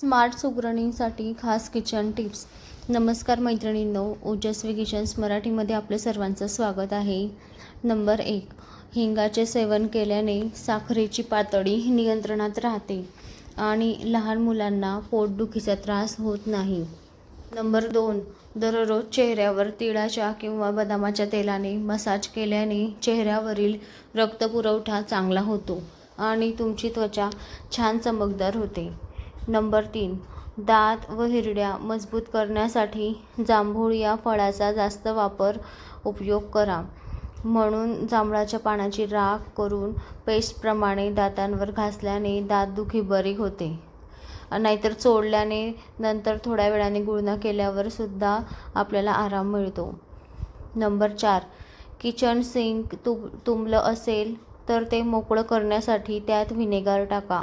Smart सुगरणींसाठी खास kitchen tips. नमस्कार मैत्रिणींनो ओजस्वी किचन्स मराठीमध्ये आपले सर्वांचं स्वागत आहे. नंबर एक हिंगाचे सेवन केल्याने साखरेची पातळी नियंत्रणात राहते आणि लहान मुलांना पोटदुखीचा त्रास होत नाही. नंबर दोन दररोज चेहऱ्यावर तिळाच्या किंवा बदामाच्या तेलाने मसाज केल्याने चेहऱ्यावरील रक्तपुरवठा चांगला होतो आणि तुमची त्वचा छान चमकदार होते. नंबर तीन. दात व हिरड्या मजबूत करण्यासाठी जांभूळ या फळाचा जास्त वापर उपयोग करा. म्हणून जांभळाच्या पानाची राख करून पेस्टप्रमाणे दातांवर घासल्याने दातदुखी बरी होते. नाहीतर चोळल्याने नंतर थोड्या वेळाने गुळणा केल्यावर सुद्धा आपल्याला आराम मिळतो. नंबर चार. किचन सिंक तुब तुंबलं असेल तर ते मोकळं करण्यासाठी त्यात व्हिनेगार टाका.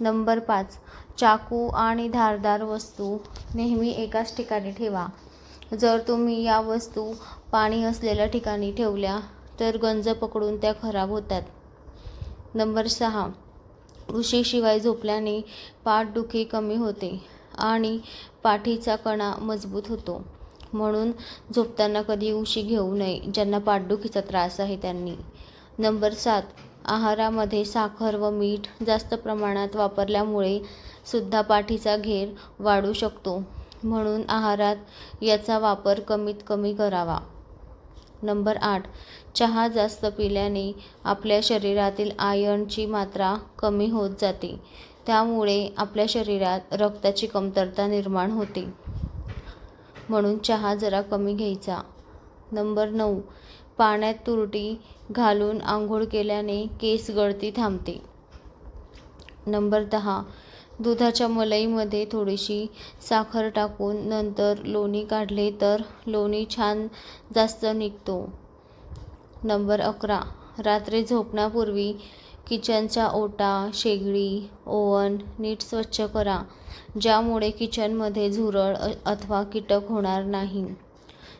नंबर पाच. चाकू आणि धारदार वस्तू नेहमी एकाच ठिकाणी ठेवा. जर तुम्ही या वस्तू पाणी असलेल्या ठिकाणी ठेवल्या तर गंज पकडून त्या खराब होतात. नंबर सहा. उशीशिवाय झोपल्याने पाठदुखी कमी होते आणि पाठीचा कणा मजबूत होतो. म्हणून झोपताना कधी उशी घेऊ नये ज्यांना पाठदुखीचा त्रास आहे त्यांनी. नंबर सात. आहारामध्ये साखर व मीठ जास्त प्रमाणात वापरल्यामुळे सुद्धा पाठीचा घेर वाढू शकतो. म्हणून आहारात याचा वापर कमीत कमी करावा. नंबर आठ. चहा जास्त पिल्याने आपल्या शरीरातील आयर्नची मात्रा कमी होत जाते. त्यामुळे आपल्या शरीरात रक्ताची कमतरता निर्माण होते. म्हणून चहा जरा कमी घ्यायचा. नंबर नऊ. पाण्यात तुरटी घालून आंघोळ केल्याने केस गळती थांबते. नंबर दहा. दुधाच्या मलईमध्ये थोडीशी साखर टाकून नंतर लोणी काढले तर लोणी छान जास्त निघतो. नंबर अकरा. रात्री झोपण्यापूर्वी किचनचा ओटा शेगडी ओव्हन नीट स्वच्छ करा ज्यामुळे किचनमध्ये झुरळ अथवा कीटक होणार नाही.